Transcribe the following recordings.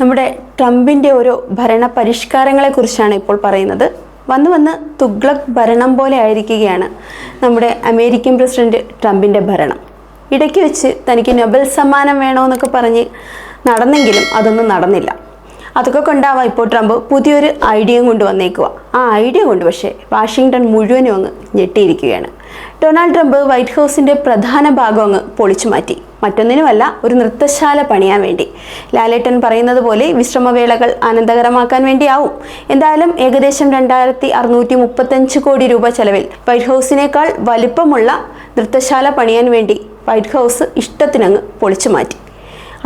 നമ്മുടെ ട്രംപിന്റെ ഒരു ഭരണ പരിഷ്കാരങ്ങളെക്കുറിച്ചാണ് ഇപ്പോൾ പറയുന്നത്. വന്ന് വന്ന് തുഗ്ലക് ഭരണം പോലെ ആയിരിക്കുകയാണ് നമ്മുടെ അമേരിക്കൻ പ്രസിഡന്റ് ട്രംപിന്റെ ഭരണം. ഇടയ്ക്ക് വെച്ച് തനിക്ക് നൊബൽ സമ്മാനം വേണമെന്നൊക്കെ പറഞ്ഞ് നടന്നെങ്കിലും അതൊന്നും നടന്നില്ല. അതൊക്കെ കൊണ്ടാവാം ഇപ്പോൾ ട്രംപ് പുതിയൊരു ഐഡിയ കൊണ്ടുവന്നേക്കുക ആ ഐഡിയ കൊണ്ട് പക്ഷേ വാഷിങ്ടൺ മുഴുവനും അങ്ങ് ഞെട്ടിയിരിക്കുകയാണ്. ഡൊണാൾഡ് ട്രംപ് വൈറ്റ് ഹൗസിന്റെ പ്രധാന ഭാഗം അങ്ങ് പൊളിച്ചു മാറ്റി. മറ്റൊന്നിനുമല്ല ഒരു നൃത്തശാല പണിയാൻ വേണ്ടി. ലാലേട്ടൻ പറയുന്നത് പോലെ വിശ്രമവേളകൾ ആനന്ദകരമാക്കാൻ വേണ്ടിയാവും. എന്തായാലും ഏകദേശം രണ്ടായിരത്തി അറുന്നൂറ്റി മുപ്പത്തഞ്ച് കോടി രൂപ ചെലവിൽ വൈറ്റ് ഹൗസിനേക്കാൾ വലിപ്പമുള്ള നൃത്തശാല പണിയാൻ വേണ്ടി വൈറ്റ് ഹൗസ് ഇഷ്ടത്തിനങ്ങ് പൊളിച്ചു മാറ്റി.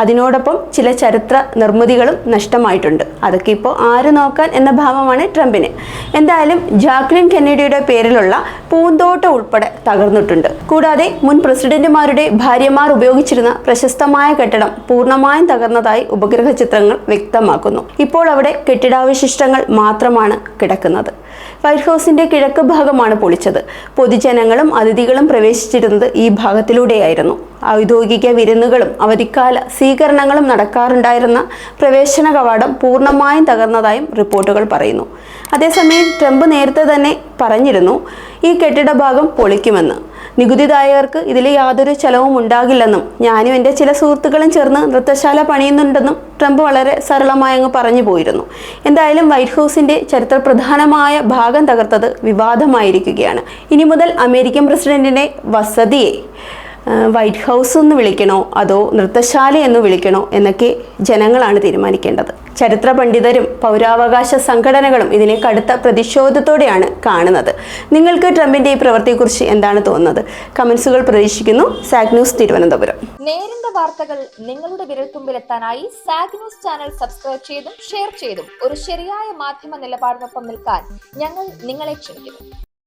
അതിനോടൊപ്പം ചില ചരിത്ര നിർമ്മിതികളും നഷ്ടമായിട്ടുണ്ട്. അതൊക്കെ ഇപ്പോൾ ആര് നോക്കാൻ എന്ന ഭാവമാണ് ട്രംപിന്. എന്തായാലും ജാക്ലിൻ കെന്നഡിയുടെ പേരിലുള്ള പൂന്തോട്ടം ഉൾപ്പെടെ തകർന്നിട്ടുണ്ട്. കൂടാതെ മുൻ പ്രസിഡന്റുമാരുടെ ഭാര്യമാർ ഉപയോഗിച്ചിരുന്ന പ്രശസ്തമായ കെട്ടിടം പൂർണമായും തകർന്നതായി ഉപഗ്രഹ ചിത്രങ്ങൾ വ്യക്തമാക്കുന്നു. ഇപ്പോൾ അവിടെ കെട്ടിടാവശിഷ്ടങ്ങൾ മാത്രമാണ് കിടക്കുന്നത്. വൈറ്റ് ഹൗസിന്റെ കിഴക്ക് ഭാഗമാണ് പൊളിച്ചത്. പൊതുജനങ്ങളും അതിഥികളും പ്രവേശിച്ചിരുന്നത് ഈ ഭാഗത്തിലൂടെയായിരുന്നു. ഔദ്യോഗിക വിരുന്നുകളും അവധിക്കാല സ്വീകരണങ്ങളും നടക്കാറുണ്ടായിരുന്ന പ്രവേശന കവാടം പൂർണമായും തകർന്നതായും റിപ്പോർട്ടുകൾ പറയുന്നു. അതേസമയം ട്രംപ് നേരത്തെ തന്നെ പറഞ്ഞിരുന്നു ഈ കെട്ടിട ഭാഗം പൊളിക്കുമെന്ന്. നികുതിദായകർക്ക് ഇതിൽ യാതൊരു ചെലവും ഉണ്ടാകില്ലെന്നും ഞാനും എന്റെ ചില സുഹൃത്തുക്കളും ചേർന്ന് നൃത്തശാല പണിയുന്നുണ്ടെന്നും ട്രംപ് വളരെ സരളമായി അങ്ങ് പറഞ്ഞു പോയിരുന്നു. എന്തായാലും വൈറ്റ് ഹൗസിന്റെ ചരിത്രപ്രധാനമായ ഭാഗം തകർത്തത് വിവാദമായിരിക്കുകയാണ്. ഇനി മുതൽ അമേരിക്കൻ പ്രസിഡന്റിനെ വസതിയെ വൈറ്റ് ഹൗസ് എന്ന് വിളിക്കണോ അതോ നൃത്തശാല എന്ന് വിളിക്കണോ എന്നൊക്കെ ജനങ്ങളാണ് തീരുമാനിക്കേണ്ടത്. ചരിത്ര പണ്ഡിതരും പൗരാവകാശ സംഘടനകളും ഇതിനെ കടുത്ത പ്രതിഷേധത്തോടെയാണ് കാണുന്നത്. നിങ്ങൾക്ക് ട്രംപിന്റെ ഈ പ്രവൃത്തിയെക്കുറിച്ച് എന്താണ് തോന്നുന്നത്? കമന്റ്സുകൾ പ്രതീക്ഷിക്കുന്നു. സാഗ് ന്യൂസ് തിരുവനന്തപുരം. നേരിന്റെ വാർത്തകൾ നിങ്ങളുടെ വിരൽത്തുമ്പിലെത്താനായി സാഗ് ന്യൂസ് ചാനൽ സബ്സ്ക്രൈബ് ചെയ്തും ഷെയർ ചെയ്തും ഒരു ശരിയായ മാധ്യമ നിലപാടിനൊപ്പം നിൽക്കാൻ ഞങ്ങൾ നിങ്ങളെ ക്ഷണിക്കുന്നു.